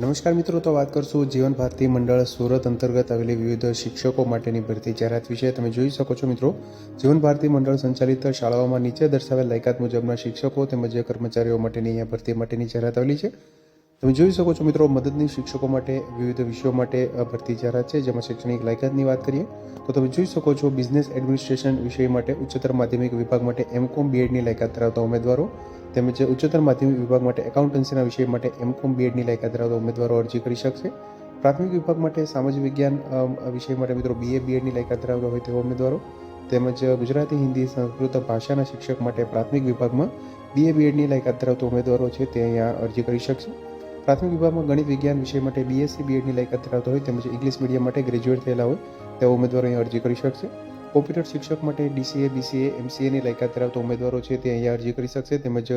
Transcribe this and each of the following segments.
નમસ્કાર મિત્રો, તો વાત કરશું જીવન ભારતી મંડળ સુરત અંતર્ગત આવેલી વિવિધ શિક્ષકો માટેની ભરતી જાહેરાત વિશે. તમે જોઈ શકો છો મિત્રો, જીવન ભારતી મંડળ સંચાલિત શાળાઓમાં નીચે દર્શાવેલ લાયકાત મુજબના શિક્ષકો તેમજ કર્મચારીઓ માટેની અહીંયા ભરતી માટેની જાહેરાત આવેલી છે. તમે જોઈ શકો છો મિત્રો મદદની શિક્ષકો માટે, વિવિધ વિષયો માટે ભરતી જાહેરાત છે, જેમાં શૈક્ષણિક લાયકાતની વાત કરીએ, તો તમે જોઈ શકો છો બિઝનેસ એડમિનિસ્ટ્રેશન વિષય માટે ઉચ્ચતર માધ્યમિક વિભાગ માટે એમકોમ બીએડની લાયકાત ધરાવતા ઉમેદવારો, તેમજ ઉચ્ચતર માધ્યમિક વિભાગ માટે એકાઉન્ટન્સીના વિષય માટે એમકોમ બીએડની લાયકાત ધરાવતા ઉમેદવારો અરજી કરી શકશે. પ્રાથમિક વિભાગ માટે સામાજિક વિજ્ઞાન વિષય માટે મિત્રો બીએ, બીએડની લાયકાત ધરાવતા હોય તેવા ઉમેદવારો, તેમજ ગુજરાતી, હિન્દી, સંસ્કૃત ભાષાના શિક્ષક માટે પ્રાથમિક વિભાગમાં બીએ, બીએડની લાયકાત ધરાવતા ઉમેદવારો છે તે અહીંયા અરજી કરી શકશે. પ્રાથમિક વિભાગમાં ગણિત વિજ્ઞાન વિષય માટે બીએસસી બીએડની લાયકાત ધરાવતા હોય તેમજ ઇંગ્લિશ મીડિયમ માટે ગ્રેજ્યુએટ થયેલા હોય તેવા ઉમેદવારો અહીં અરજી કરી શકશે. કોમ્પ્યુટર શિક્ષક માટે ડીસીએ બીસીએ એમસીએની લાયકાત ધરાવતા ઉમેદવારો છે તે અહીંયા અરજી કરી શકશે. તેમજ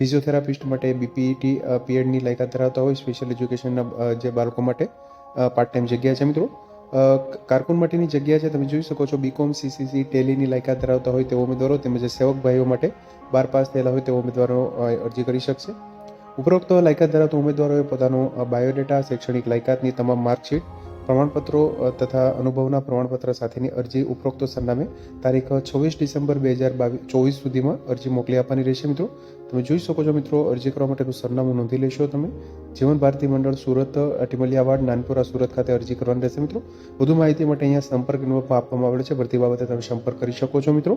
ફિઝિયોથેરાપિસ્ટ માટે બીપીટી પીએડની લાયકાત ધરાવતા હોય સ્પેશિયલ એજ્યુકેશનના જે બાળકો માટે પાર્ટ ટાઈમ જગ્યા છે મિત્રો. કારકુન માટેની જગ્યા છે તમે જોઈ શકો છો બીકોમ સીસીસી ટેલીની લાયકાત ધરાવતા હોય તેવા ઉમેદવારો તેમજ સેવક ભાઈઓ માટે બાર પાસ થયેલા હોય તેવા ઉમેદવારો અરજી કરી શકશે. ઉપરોક્ત લાયકાત ધરાવતા ઉમેદવારોએ પોતાનો બાયોડેટા, શૈક્ષણિક લાયકાતની તમામ માર્કશીટ, પ્રમાણપત્રો તથા અનુભવના પ્રમાણપત્ર સાથેની અરજી ઉપરોક્ત સરનામે તારીખ છવ્વીસ ડિસેમ્બર બે હજાર બાવીસ ચોવીસ સુધીમાં અરજી મોકલી આપવાની રહેશે મિત્રો. તમે જોઈ શકો છો મિત્રો, અરજી કરવા માટેનું સરનામું નોંધી લેશો તમે. જીવન ભારતી મંડળ સુરત અટીમલિયાવાડ નાનપુરા સુરત ખાતે અરજી કરવાની રહેશે મિત્રો. વધુ માહિતી માટે અહીંયા સંપર્ક નંબર આપવામાં આવેલો છે. ભરતી બાબતે તમે સંપર્ક કરી શકો છો મિત્રો.